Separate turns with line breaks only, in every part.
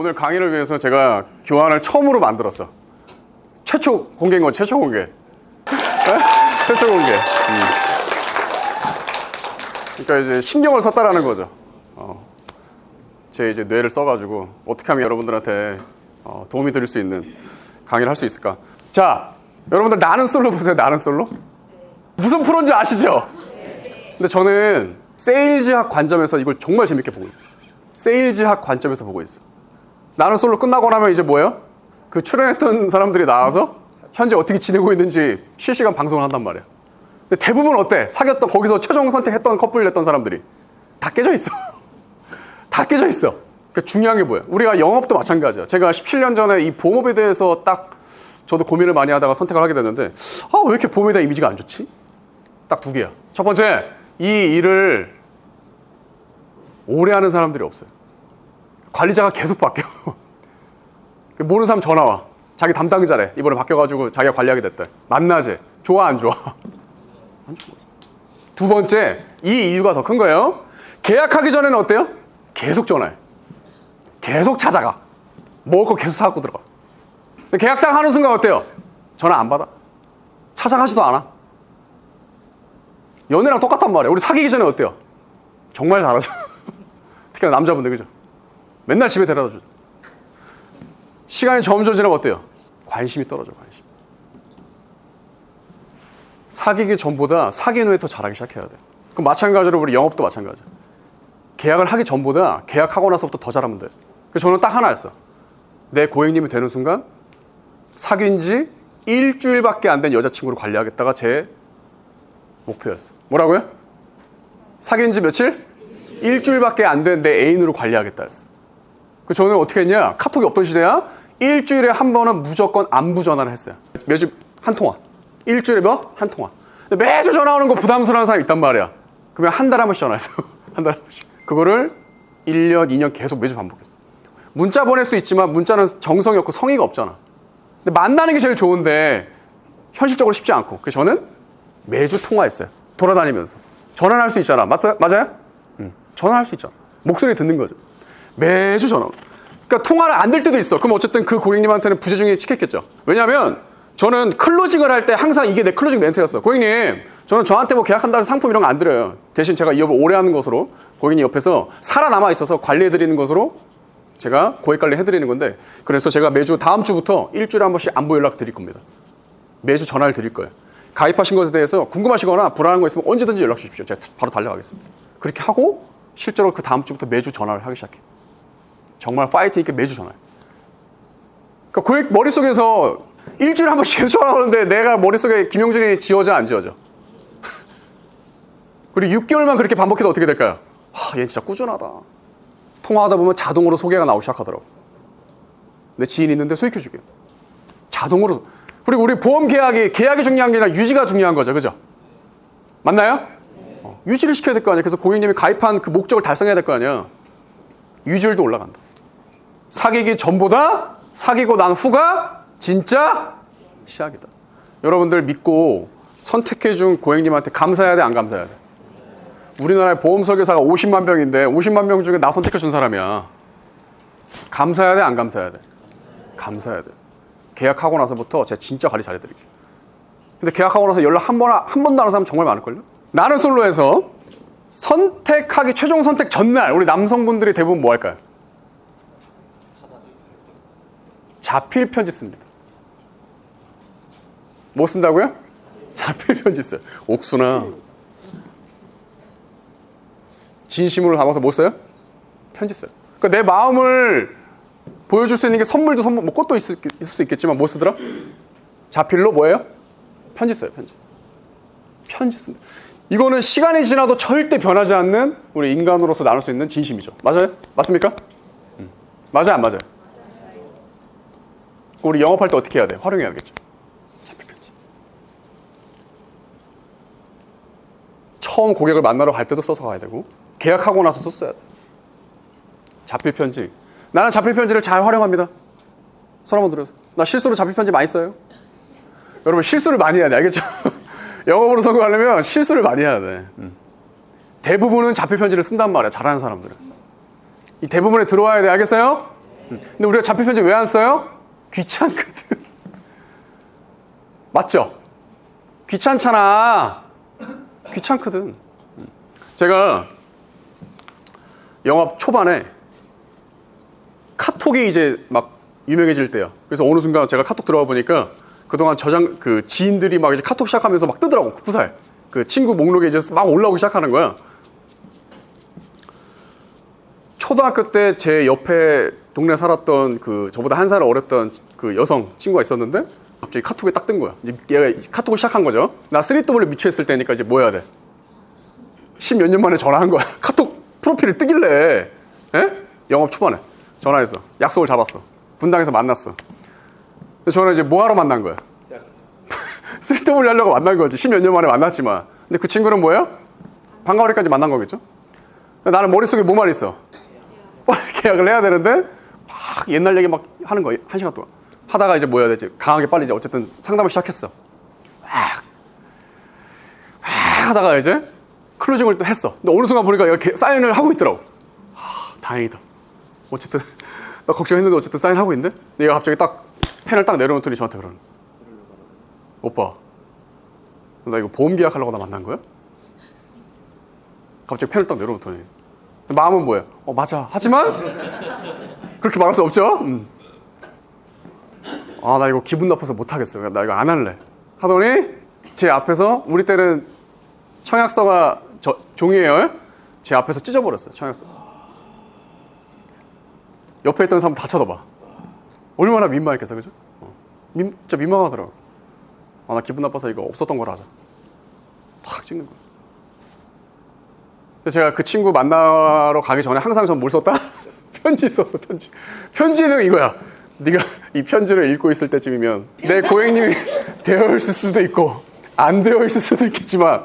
오늘 강의를 위해서 제가 교환을 처음으로 만들었어. 최초 공개인 건 최초 공개. 네? 최초 공개. 음. 그러니까 이제 신경을 썼다라는 거죠. 어. 제 이제 뇌를 써가지고 어떻게 하면 여러분들한테 어, 도움이 드릴 수 있는 강의를 할 수 있을까? 자, 여러분들 나는 솔로 보세요. 나는 솔로. 무슨 프로인지 아시죠? 근데 저는 세일즈학 관점에서 이걸 정말 재밌게 보고 있어요. 세일즈학 관점에서 보고 있어. 나는 솔로 끝나고 나면 이제 뭐예요? 그 출연했던 사람들이 나와서 현재 어떻게 지내고 있는지 실시간 방송을 한단 말이야. 근데 대부분 어때? 사귀었던 거기서 최종 선택했던 커플 됐던 사람들이 다 깨져 있어. 다 깨져 있어. 그러니까 중요한 게 뭐야? 우리가 영업도 마찬가지야. 제가 17년 전에 이 보험업에 대해서 딱 저도 고민을 많이 하다가 선택을 하게 됐는데 아 왜 이렇게 보험에 대한 이미지가 안 좋지? 딱 두 개야. 첫 번째, 이 일을 오래 하는 사람들이 없어요. 관리자가 계속 바뀌어. 모르는 사람 전화 와. 자기 담당자래. 이번에 바뀌어가지고 자기가 관리하게 됐대. 만나지. 좋아, 안 좋아? 안 좋아. 두 번째, 이 이유가 더 큰 거예요. 계약하기 전에는 어때요? 계속 전화해. 계속 찾아가. 먹을 거 계속 사갖고 들어가. 근데 계약 딱 하는 순간 어때요? 전화 안 받아. 찾아가지도 않아. 연애랑 똑같단 말이야. 우리 사귀기 전에 어때요? 정말 잘하죠. 특히나 남자분들 그죠? 맨날 집에 데려다 주죠. 시간이 점점 지나면 어때요? 관심이 떨어져 관심. 사귀기 전보다 사귄 후에 더 잘하기 시작해야 돼. 그럼 마찬가지로 우리 영업도 마찬가지야. 계약을 하기 전보다 계약하고 나서부터 더 잘하면 돼. 그래서 저는 딱 하나였어. 내 고객님이 되는 순간 사귄 지 일주일밖에 안 된 여자친구를 관리하겠다가 제 목표였어. 뭐라고요? 사귄 지 며칠? 일주일밖에 안 된 내 애인으로 관리하겠다 했어. 그 저는 어떻게 했냐? 카톡이 없던 시대야. 일주일에 한 번은 무조건 안부 전화를 했어요. 매주 한 통화. 일주일에 몇? 한 통화. 매주 전화 오는 거 부담스러운 사람이 있단 말이야. 그러면 한 달에 한 번씩 전화했어. 한 달에 한 번씩. 그거를 1년, 2년 계속 매주 반복했어. 문자 보낼 수 있지만 문자는 정성이 없고 성의가 없잖아. 근데 만나는 게 제일 좋은데 현실적으로 쉽지 않고. 그래서 저는 매주 통화했어요. 돌아다니면서. 전화를 할수 있잖아. 맞, 맞아요? 응. 전화할 수 있잖아. 목소리 듣는 거죠. 매주 전화. 그러니까 통화를 안 될 때도 있어. 그럼 어쨌든 그 고객님한테는 부재중에 찍혔겠죠. 왜냐하면 저는 클로징을 할 때 항상 이게 내 클로징 멘트였어. 고객님, 저는 저한테 뭐 계약한다는 상품 이런 거 안 드려요. 대신 제가 이 업을 오래 하는 것으로 고객님 옆에서 살아남아 있어서 관리해 드리는 것으로 제가 고객 관리 해드리는 건데 그래서 제가 매주 다음 주부터 일주일에 한 번씩 안부 연락 드릴 겁니다. 매주 전화를 드릴 거예요. 가입하신 것에 대해서 궁금하시거나 불안한 거 있으면 언제든지 연락 주십시오. 제가 바로 달려가겠습니다. 그렇게 하고 실제로 그 다음 주부터 매주 전화를 하기 시작해. 정말 파이팅 있게 매주 전화해. 그러니까 고객 머릿속에서 일주일에 한 번씩 계속 전화 오는데 내가 머릿속에 김용진이 지워져 안 지워져? 그리고 6개월만 그렇게 반복해도 어떻게 될까요? 하, 얘 진짜 꾸준하다. 통화하다 보면 자동으로 소개가 나오기 시작하더라고. 내 지인 있는데 소개해주게. 자동으로. 그리고 우리 보험 계약이 계약이 중요한 게 아니라 유지가 중요한 거죠, 그죠? 맞나요? 어, 유지를 시켜야 될 거 아니야. 그래서 고객님이 가입한 그 목적을 달성해야 될 거 아니야. 유지율도 올라간다. 사귀기 전보다 사귀고 난 후가 진짜 시작이다. 여러분들 믿고 선택해준 고객님한테 감사해야 돼, 안 감사해야 돼? 우리나라의 보험 설계사가 50만 명인데 50만 명 중에 나 선택해준 사람이야. 감사해야 돼, 안 감사해야 돼? 감사해야 돼. 계약하고 나서부터 제가 진짜 관리 잘해드릴게요. 근데 계약하고 나서 연락 한 번, 한 번도 안 하는 사람 정말 많을걸요? 나는 솔로에서 선택하기 최종 선택 전날 우리 남성분들이 대부분 뭐 할까요? 자필 편지 씁니다. 뭐 쓴다고요? 자필 편지 써요. 옥수나 진심으로 담아서 뭐 써요? 편지 써요. 그러니까 내 마음을 보여줄 수 있는 게 선물도 선물, 뭐 꽃도 있을, 있을 수 있겠지만 뭐 쓰더라? 자필로 뭐예요? 편지 써요, 편지. 편지 쓴다. 이거는 시간이 지나도 절대 변하지 않는 우리 인간으로서 나눌 수 있는 진심이죠. 맞아요? 맞습니까? 음. 맞아요, 안 맞아요? 우리 영업할 때 어떻게 해야 돼? 활용해야겠죠. 처음 고객을 만나러 갈 때도 써서 가야 되고 계약하고 나서도 써야 돼. 자필 편지. 나는 자필 편지를 잘 활용합니다. 손 한번 들어서. 나 실수로 자필 편지 많이 써요. 여러분 실수를 많이 해야 돼. 알겠죠? 영업으로 성공하려면 실수를 많이 해야 돼. 음. 대부분은 자필 편지를 쓴단 말이야. 잘하는 사람들은. 이 대부분에 들어와야 돼. 알겠어요? 음. 근데 우리가 자필 편지 왜 안 써요? 귀찮거든. 맞죠? 귀찮잖아. 귀찮거든. 음. 제가 영업 초반에 카톡이 이제 막 유명해질 때요. 그래서 어느 순간 제가 카톡 들어가 보니까 그동안 저장 그 지인들이 막 이제 카톡 시작하면서 막 뜨더라고 쿠프살. 그 친구 목록에 이제 막 올라오기 시작하는 거야. 초등학교 때 제 옆에 동네 살았던 그 저보다 한 살 어렸던 그 여성 친구가 있었는데 갑자기 카톡에 딱 뜬 거야. 이제 얘가 카톡을 시작한 거죠. 나 3W 미추했을 때니까 이제 뭐 해야 돼? 십몇 년 만에 전화한 거야. 카톡 프로필이 뜨길래, 에? 영업 초반에 전화했어. 약속을 잡았어. 분당에서 만났어. 저는 이제 뭐 하러 만난 거야? 3W 하려고 만난 거지. 십몇 년 만에 만났지만. 근데 그 친구는 뭐예요? 방과후리까지 만난 거겠죠? 나는 머릿속에 뭐만 있어? 빨리 계약을 해야 되는데 막 옛날 얘기 막 하는 거야. 한 시간 동안. 하다가 이제 뭐 해야 되지? 강하게 빨리 이제 어쨌든 상담을 시작했어. 막, 막 하다가 이제 클로징을 또 했어. 근데 어느 순간 보니까 개- 사인을 하고 있더라고. 하, 다행이다. 어쨌든 나 걱정했는데 어쨌든 사인하고 있는데 얘가 갑자기 딱 펜을 딱 내려놓더니 저한테 그러는. 오빠 나 이거 보험 계약하려고 나 만난 거야? 갑자기 펜을 딱 내려놓더니 마음은 뭐예요? 어 맞아 하지만 그렇게 말할 수 없죠? 음. 아 나 이거 기분 나빠서 못하겠어 나 이거 안 할래. 하더니 제 앞에서 우리 때는 청약서가 저, 종이에요. 제 앞에서 찢어버렸어요 청약서. 옆에 있던 사람 다 쳐다봐. 얼마나 민망했겠어 그죠? 어. 민, 진짜 민망하더라고. 아 나 기분 나빠서 이거 없었던 걸 하자 탁 찍는 그래서 제가 그 친구 만나러 가기 전에 항상 전 뭘 썼다? 편지 썼어 편지. 편지는 이거야. 네가 이 편지를 읽고 있을 때쯤이면 내 고객님이 되어 있을 수도 있고 안 되어 있을 수도 있겠지만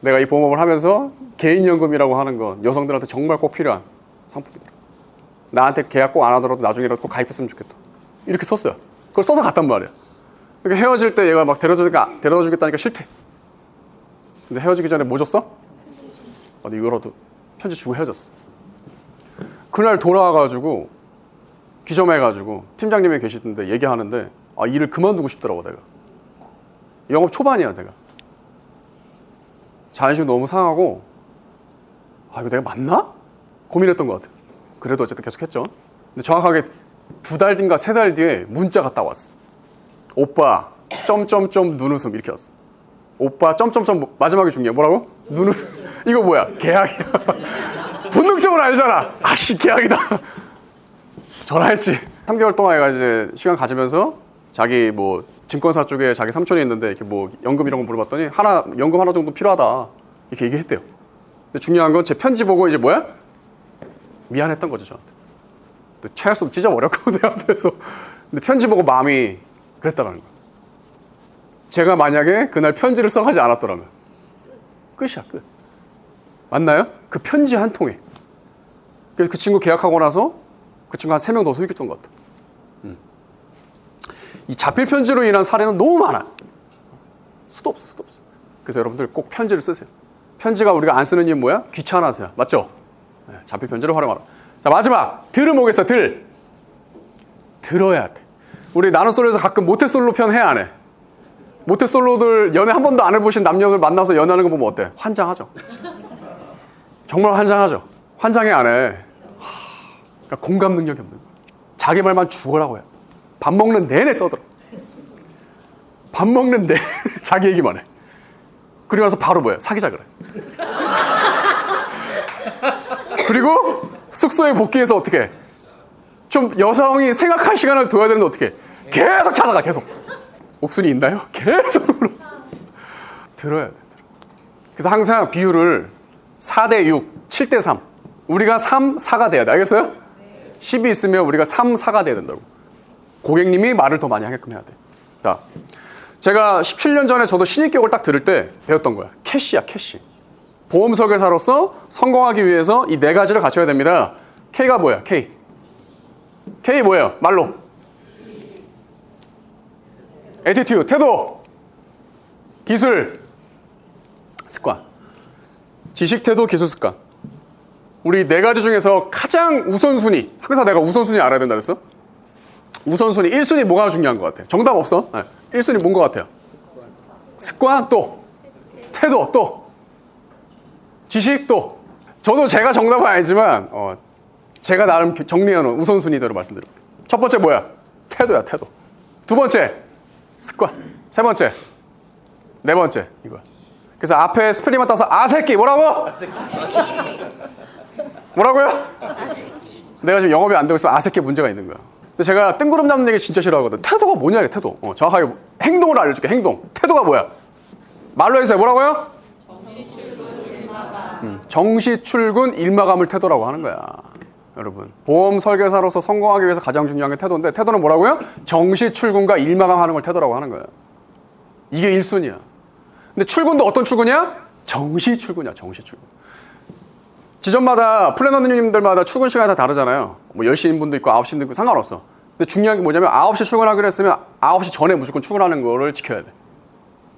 내가 이 보험업을 하면서 개인연금이라고 하는 건 여성들한테 정말 꼭 필요한 상품이더라. 나한테 계약 꼭 안 하더라도 나중에라도 꼭 가입했으면 좋겠다. 이렇게 썼어요. 그걸 써서 갔단 말이야. 그러니까 헤어질 때 얘가 막 데려다, 데려다 주겠다니까 싫대. 근데 헤어지기 전에 뭐 줬어? 아, 이거라도 편지 주고 헤어졌어. 그날 돌아와가지고 기점해가지고 팀장님이 계시던데 얘기하는데 아 일을 그만두고 싶더라고 내가. 영업 초반이야 내가. 자존심 너무 상하고 아 이거 내가 맞나? 고민했던 것 같아. 그래도 어쨌든 계속했죠. 근데 정확하게 두 달 뒤인가 세 달 뒤에 문자가 딱 왔어. 오빠 점점점 눈웃음 이렇게 왔어. 오빠 점점점 마지막에 중요해 뭐라고? 눈웃음 이거 뭐야 계약이야 본능적으로 알잖아. 아씨 계약이다. 전화했지. 3개월 동안 얘가 이제 시간 가지면서 자기 뭐 증권사 쪽에 자기 삼촌이 있는데 이렇게 뭐 연금 이런 거 물어봤더니 하나 연금 하나 정도 필요하다. 이렇게 얘기했대요. 근데 중요한 건 제 편지 보고 이제 뭐야? 미안했던 거죠 저한테. 또 최악성 찢어버렸고 내 앞에서. 근데 편지 보고 마음이 그랬다는 거야. 제가 만약에 그날 편지를 써가지 않았더라면 끝이야 끝. 맞나요? 그 편지 한 통에 그래서 그 친구 계약하고 나서 그 친구 한 세 명 더 소개했던 것 같아 음. 이 자필 편지로 인한 사례는 너무 많아 수도 없어 수도 없어 그래서 여러분들 꼭 편지를 쓰세요 편지가 우리가 안 쓰는 이유 뭐야? 귀찮아서야 맞죠? 네, 자필 편지를 활용하라 자 마지막 오겠어 들 들어야 돼 우리 나눔솔로에서 가끔 모태솔로 편 해 안 해? 모태솔로들 연애 한 번도 안 해보신 남녀들 만나서 연애하는 거 보면 어때? 환장하죠. 정말 환장하죠. 환장해 안 해. 하, 그러니까 공감 능력이 없는 거야. 자기 말만 죽으라고 해. 밥 먹는 내내 떠들어. 밥 먹는 내내 자기 얘기만 해. 그리고 나서 바로 뭐야? 사귀자 그래. 그리고 숙소에 복귀해서 어떻게 해? 좀 여성이 생각할 시간을 둬야 되는데 어떻게 해? 계속 찾아가 계속. 옥순이 있나요? 계속. 들어야 돼. 들어. 그래서 항상 비율을 4대 6, 7대 3. 우리가 3, 4가 돼야 돼. 알겠어요? 10이 있으면 우리가 3, 4가 돼야 된다고. 고객님이 말을 더 많이 하게끔 해야 돼. 자, 제가 17년 전에 저도 신입격을 딱 들을 때 배웠던 거야. 캐시야, 캐시. 보험 설계사로서 성공하기 위해서 이 네 가지를 갖춰야 됩니다. K가 뭐야? K. K 뭐예요? 말로. 에티튜드, 태도, 기술, 습관. 지식, 태도, 기술, 습관. 우리 네 가지 중에서 가장 우선순위. 항상 내가 우선순위 알아야 된다 그랬어? 우선순위 1순위 뭐가 중요한 것 같아? 정답 없어? 네. 1순위 뭔 것 같아요? 습관 또 태도 또 지식 또 저도 제가 정답은 아니지만 어, 제가 나름 정리해놓은 우선순위대로 말씀드릴게요. 첫 번째 뭐야? 태도야 태도. 두 번째 습관. 세 번째 네 번째 이거야. 그래서 앞에 스펠링만 따서 아새끼 뭐라고? 뭐라고요? 내가 지금 영업이 안 되고 있으면 아새끼 문제가 있는 거야. 근데 제가 뜬구름 잡는 얘기 진짜 싫어하거든. 태도가 뭐냐 이게 태도. 어, 정확하게 행동을 알려줄게. 행동. 태도가 뭐야? 말로 해주세요. 뭐라고요? 음, 정시 출근 일마감을 태도라고 하는 거야. 여러분 보험 설계사로서 성공하기 위해서 가장 중요한 게 태도인데 태도는 뭐라고요? 정시 출근과 일마감 하는 걸 태도라고 하는 거야. 이게 1순위야. 근데 출근도 어떤 출근이야? 정시 출근이야. 정시 출근. 지점마다 플래너님들마다 출근 시간이 다 다르잖아요. 뭐 10시인 분도 있고 9시인 분도 있고 상관없어. 근데 중요한 게 뭐냐면 9시 출근하기로 했으면 9시 전에 무조건 출근하는 거를 지켜야 돼.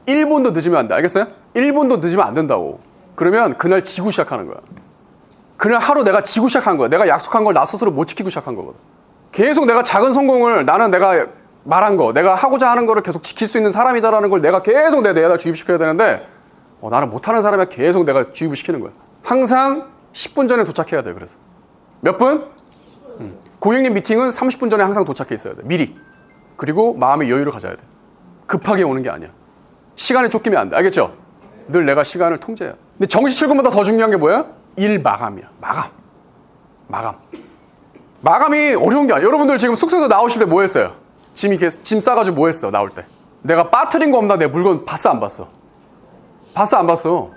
1분도 늦으면 안 돼. 알겠어요? 1분도 늦으면 안 된다고. 그러면 그날 지고 시작하는 거야. 그날 하루 내가 지고 시작한 거야. 내가 약속한 걸 나 스스로 못 지키고 시작한 거거든. 계속 내가 작은 성공을 나는 내가 말한 거, 내가 하고자 하는 거를 계속 지킬 수 있는 사람이다라는 걸 내가 계속 내 내에다 주입시켜야 되는데 어, 나는 못하는 사람이 계속 내가 주입을 시키는 거야. 항상 10분 전에 도착해야 돼. 그래서 몇 분? 음. 고객님 미팅은 30분 전에 항상 도착해 있어야 돼. 미리. 그리고 마음의 여유를 가져야 돼. 급하게 오는 게 아니야. 시간에 쫓기면 안 돼. 알겠죠? 늘 내가 시간을 통제해야 돼. 근데 정시 출근보다 더 중요한 게 뭐야? 일 마감이야. 마감. 마감. 마감이 어려운 게 아니야. 여러분들 지금 숙소에서 나오실 때 뭐 했어요? 짐 이렇게 짐 싸가지고 뭐 했어? 나올 때. 내가 빠트린 거 없나? 내 물건 봤어? 안 봤어? 봤어? 안 봤어? 어.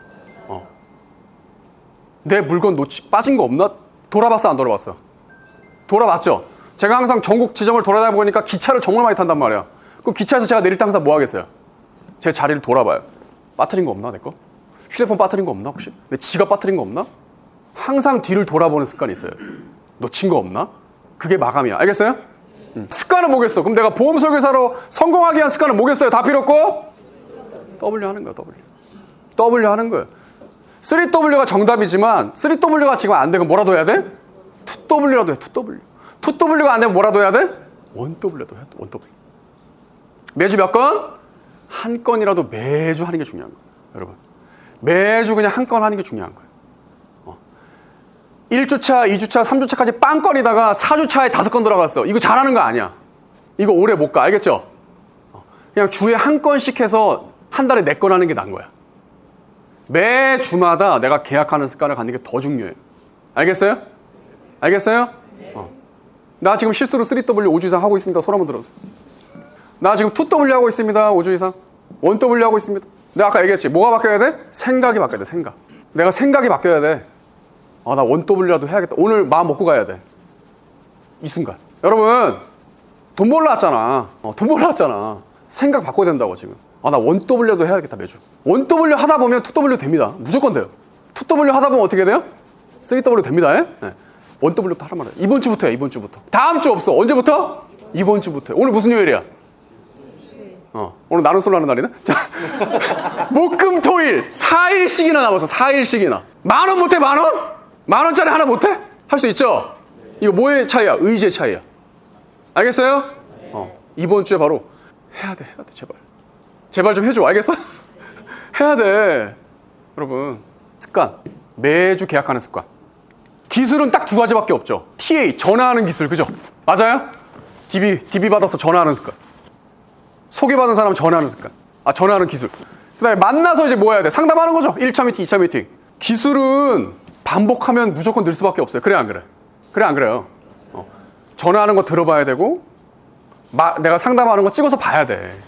내 물건 놓치 빠진 거 없나? 돌아봤어? 안 돌아봤어? 돌아봤죠? 제가 항상 전국 지점을 돌아다니다 보니까 기차를 정말 많이 탄단 말이야. 그럼 기차에서 제가 내릴 때 항상 뭐 하겠어요? 제 자리를 돌아봐요. 빠트린 거 없나? 내 거? 휴대폰 빠트린 거 없나? 혹시? 내 지갑 빠트린 거 없나? 항상 뒤를 돌아보는 습관이 있어요. 놓친 거 없나? 그게 마감이야. 알겠어요? 음. 습관은 뭐겠어? 그럼 내가 보험 설계사로 성공하기 위한 습관은 뭐겠어요? 다 필요 없고? W 하는 거야, W. W 하는 거야. 3W가 정답이지만 3W가 지금 안 되면 뭐라도 해야 돼? 2W라도 해, 2W. 2W가 안 되면 뭐라도 해야 돼? 1W라도 해, 1W. 매주 몇 건? 한 건이라도 매주 하는 게 중요한 거예요, 여러분. 매주 그냥 한 건 하는 게 중요한 거예요. 어. 1주차, 2주차, 3주차까지 빵건이다가 4주차에 다섯 건 들어갔어. 이거 잘하는 거 아니야. 이거 오래 못 가. 알겠죠? 어. 그냥 주에 한 건씩 해서 한 달에 네건 하는 게 나은 거야. 매 주마다 내가 계약하는 습관을 갖는 게 더 중요해요. 알겠어요? 알겠어요? 어. 나 지금 실수로 3W 5주 이상 하고 있습니다. 손 한번 들어서. 나 지금 2W 하고 있습니다. 5주 이상. 1W 하고 있습니다. 내가 아까 얘기했지. 뭐가 바뀌어야 돼? 생각이 바뀌어야 돼. 생각. 내가 생각이 바뀌어야 돼. 아, 나 1W라도 해야겠다. 오늘 마음 먹고 가야 돼. 이 순간. 여러분, 돈 벌러 왔잖아. 어, 돈 벌러 왔잖아. 생각 바꿔야 된다고 지금. 아, 나 1W라도 해야겠다, 매주. 1W 하다 보면 2W 됩니다. 무조건 돼요. 2W 하다 보면 어떻게 돼요? 3W 됩니다. 예? 네. 1W부터 하란 말이야. 이번 주부터야, 이번 주부터. 다음 주 없어. 언제부터? 이번 주부터. 오늘 무슨 요일이야? 어, 오늘 나는 솔로 하는 날이네? 자, 목 금, 토 일, 4일씩이나 남았어, 4일씩이나. 만 원 못해, 만 원? 만 원짜리 하나 못해? 할 수 있죠? 이거 뭐의 차이야? 의지의 차이야. 알겠어요? 어, 이번 주에 바로 해야 돼, 해야 돼, 제발. 제발 좀 해줘, 알겠어? 해야 돼. 여러분, 습관. 매주 계약하는 습관. 기술은 딱 두 가지밖에 없죠. TA, 전화하는 기술, 그죠? 맞아요? DB, DB 받아서 전화하는 습관. 소개받은 사람 전화하는 습관. 아, 전화하는 기술. 그 다음에 만나서 이제 뭐 해야 돼? 상담하는 거죠. 1차 미팅, 2차 미팅. 기술은 반복하면 무조건 늘 수밖에 없어요. 그래, 안 그래? 그래, 안 그래요? 어. 전화하는 거 들어봐야 되고, 마- 내가 상담하는 거 찍어서 봐야 돼.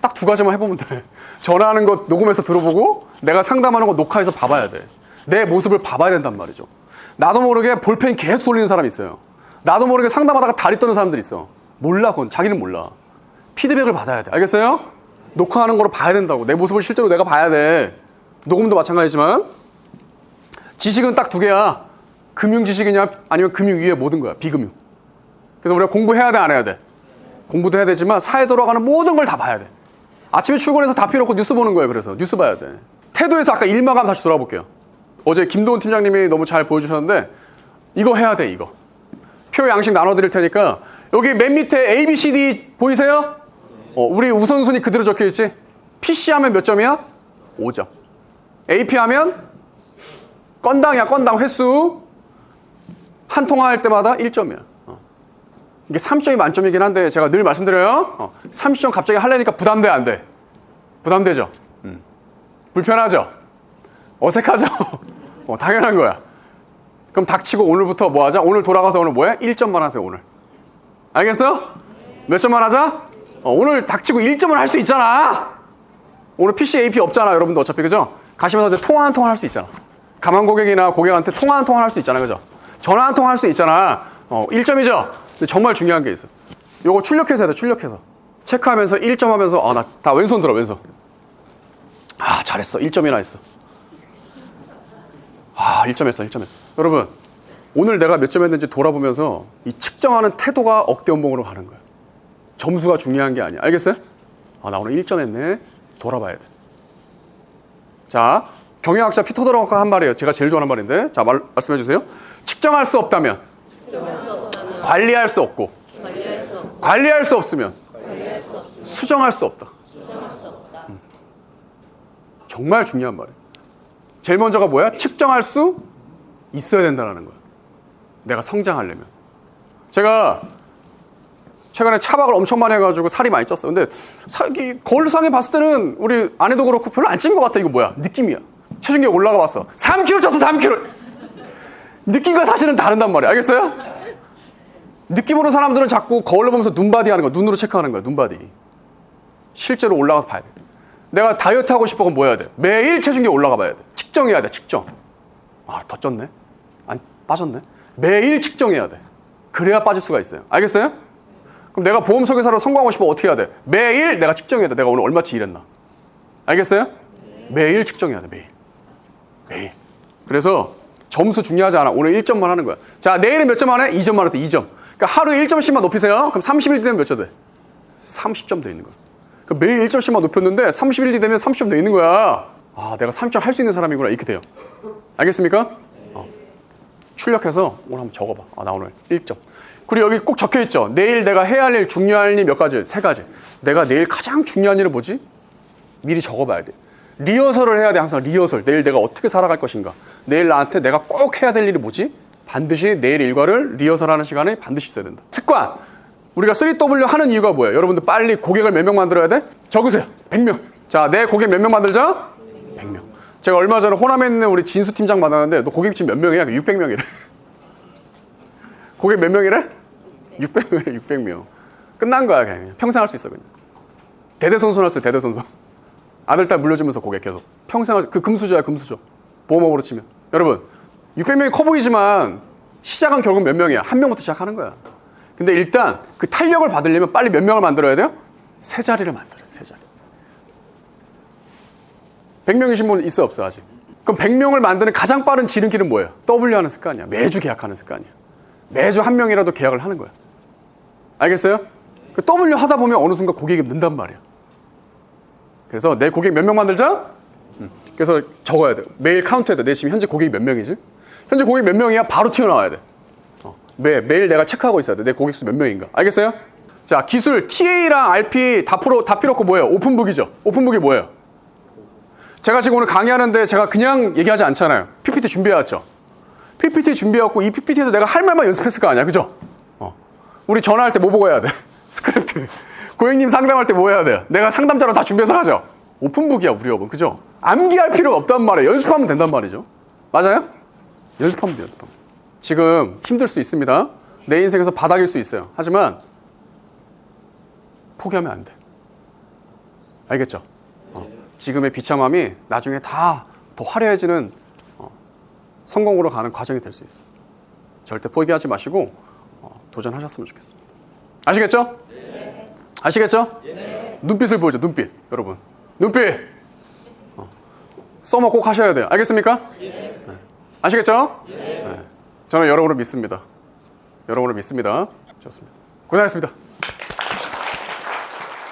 딱 두 가지만 해보면 돼. 전화하는 거 녹음해서 들어보고, 내가 상담하는 거 녹화해서 봐봐야 돼. 내 모습을 봐봐야 된단 말이죠. 나도 모르게 볼펜 계속 돌리는 사람이 있어요. 나도 모르게 상담하다가 다리 떠는 사람들이 있어. 몰라, 그건. 자기는 몰라. 피드백을 받아야 돼. 알겠어요? 녹화하는 거로 봐야 된다고. 내 모습을 실제로 내가 봐야 돼. 녹음도 마찬가지지만 지식은 딱 두 개야. 금융 지식이냐 아니면 금융 위에 모든 거야. 비금융. 그래서 우리가 공부해야 돼, 안 해야 돼? 공부도 해야 되지만 사회 돌아가는 모든 걸 다 봐야 돼. 아침에 출근해서 다 필요 없고 뉴스 보는 거예요. 그래서 뉴스 봐야 돼. 태도에서 아까 일마감 다시 돌아볼게요. 어제 김도훈 팀장님이 너무 잘 보여주셨는데 이거 해야 돼 이거. 표 양식 나눠드릴 테니까 여기 맨 밑에 A, B, C, D 보이세요? 어, 우리 우선순위 그대로 적혀 있지? PC 하면 몇 점이야? 5점. AP 하면 건당이야 건당 횟수 한 통화 할 때마다 1점이야. 어. 이게 30점이 만점이긴 한데 제가 늘 말씀드려요. 어, 30점 갑자기 하려니까 부담돼 안 돼? 부담되죠? 음. 불편하죠? 어색하죠? 어, 당연한 거야. 그럼 닥치고 오늘부터 뭐 하자? 오늘 돌아가서 오늘 뭐해? 1점만 하세요 오늘. 알겠어? 몇 점만 하자? 어, 오늘 닥치고 1점을 할 수 있잖아. 오늘 PC AP 없잖아 여러분들 어차피 그죠? 가시면서 통화 한 통화 할 수 있잖아. 가만 고객이나 고객한테 통화 한 통화 할 수 있잖아 그죠? 전화 한 통화 할 수 있잖아. 어, 1점이죠? 근데 정말 중요한 게 있어. 요거 출력해서 해야 돼 출력해서. 체크하면서 1점 하면서 아 나 다 왼손 들어 왼손. 아 잘했어 1점이나 했어. 아 1점 했어 1점 했어. 여러분 오늘 내가 몇 점 했는지 돌아보면서 이 측정하는 태도가 억대 연봉으로 가는 거야. 점수가 중요한 게 아니야. 알겠어요? 아, 나 오늘 1점 했네. 돌아봐야 돼. 자, 경영학자 피터 드러커가 한 말이에요. 제가 제일 좋아하는 말인데. 자, 말, 말씀해 주세요. 측정할 수 없다면, 관리할 수 없고, 관리할 수 없으면, 수정할 수 없다. 음. 정말 중요한 말이에요. 제일 먼저가 뭐야? 측정할 수 있어야 된다는 거야. 내가 성장하려면. 제가 최근에 차박을 엄청 많이 해가지고 살이 많이 쪘어. 근데 사, 이 거울상에 봤을 때는 우리 아내도 그렇고 별로 안 찐 것 같아. 이거 뭐야? 느낌이야. 체중계 올라가 봤어. 3kg 쪘어, 3kg. 느낌과 사실은 다른단 말이야. 알겠어요? 느낌으로 사람들은 자꾸 거울을 보면서 눈바디 하는 거야. 눈으로 체크하는 거야. 눈바디. 실제로 올라가서 봐야 돼. 내가 다이어트 하고 싶어 그럼 뭐 해야 돼? 매일 체중계 올라가 봐야 돼. 측정해야 돼. 측정. 아, 더 쪘네? 안 빠졌네? 매일 측정해야 돼. 그래야 빠질 수가 있어요. 알겠어요? 그럼 내가 보험 설계사로 성공하고 싶어 어떻게 해야 돼? 매일 내가 측정해야 돼. 내가 오늘 얼마치 일했나? 알겠어요? 매일 측정해야 돼. 매일. 매일. 그래서 점수 중요하지 않아. 오늘 1점만 하는 거야. 자, 내일은 몇 점 하네? 2점만 해서 2점. 그러니까 하루에 1점씩만 높이세요. 그럼 30일 되면 몇 점 돼? 30점 돼 있는 거야. 그럼 매일 1점씩만 높였는데 30일이 되면 30점 돼 있는 거야. 아, 내가 30점 할 수 있는 사람이구나. 이렇게 돼요. 알겠습니까? 어. 출력해서 오늘 한번 적어봐. 아, 나 오늘 1점. 그리고 여기 꼭 적혀 있죠. 내일 내가 해야 할 일, 중요한 일 몇 가지? 세 가지. 내가 내일 가장 중요한 일은 뭐지? 미리 적어봐야 돼. 리허설을 해야 돼. 항상 리허설. 내일 내가 어떻게 살아갈 것인가. 내일 나한테 내가 꼭 해야 될 일이 뭐지? 반드시 내일 일과를 리허설하는 시간에 반드시 있어야 된다. 습관. 우리가 3W 하는 이유가 뭐예요? 여러분들 빨리 고객을 몇 명 만들어야 돼? 적으세요. 100명. 자, 내 고객 몇 명 만들자? 100명. 제가 얼마 전에 호남에 있는 우리 진수 팀장 만났는데 너 고객 지금 몇 명이야? 600명이래. 고객 몇 명이래? 600명, 600명. 끝난 거야, 그냥. 평생 할 수 있어, 그냥. 대대손손 할 수 있어, 대대손손. 아들, 딸 물려주면서 고객 계속. 평생 할 수, 그 금수저야, 금수저. 보험업으로 치면. 여러분, 600명이 커 보이지만 시작은 결국 몇 명이야? 한 명부터 시작하는 거야. 근데 일단 그 탄력을 받으려면 빨리 몇 명을 만들어야 돼요? 세 자리를 만들어요, 세 자리. 100명이신 분 있어, 없어, 아직? 그럼 100명을 만드는 가장 빠른 지름길은 뭐예요? W 하는 습관이야. 매주 계약하는 습관이야. 매주 한 명이라도 계약을 하는 거야. 알겠어요? 그 W 하다 보면 어느 순간 고객이 는단 말이야. 그래서 내 고객 몇 명 만들자? 음. 그래서 적어야 돼. 매일 카운트해야 돼. 내 지금 현재 고객이 몇 명이지? 현재 고객 몇 명이야? 바로 튀어나와야 돼. 어. 매, 매일 내가 체크하고 있어야 돼. 내 고객 수 몇 명인가. 알겠어요? 자, 기술 TA랑 RP 다 풀어, 다 필요 없고 뭐예요? 오픈북이죠. 오픈북이 뭐예요? 제가 지금 오늘 강의하는데 제가 그냥 얘기하지 않잖아요. PPT 준비해왔죠. PPT 준비해왔고 이 PPT에서 내가 할 말만 연습했을 거 아니야. 그죠? 어. 우리 전화할 때 뭐 보고 해야 돼? 스크립트. 고객님 상담할 때 뭐 해야 돼요? 내가 상담자로 다 준비해서 하죠. 오픈북이야, 우리 업은. 그죠? 암기할 필요가 없단 말이에요. 연습하면 된단 말이죠. 맞아요? 연습하면 돼, 연습하면. 지금 힘들 수 있습니다. 내 인생에서 바닥일 수 있어요. 하지만 포기하면 안 돼. 알겠죠? 어. 지금의 비참함이 나중에 다 더 화려해지는 어, 성공으로 가는 과정이 될 수 있어. 절대 포기하지 마시고 어, 도전하셨으면 좋겠습니다. 아시겠죠? 아시겠죠? 눈빛을 보여줘, 눈빛. 여러분. 눈빛! 어. 써머 꼭 하셔야 돼요. 알겠습니까? 네. 아시겠죠? 네. 저는 여러분을 믿습니다. 여러분을 믿습니다. 좋습니다. 고생하셨습니다.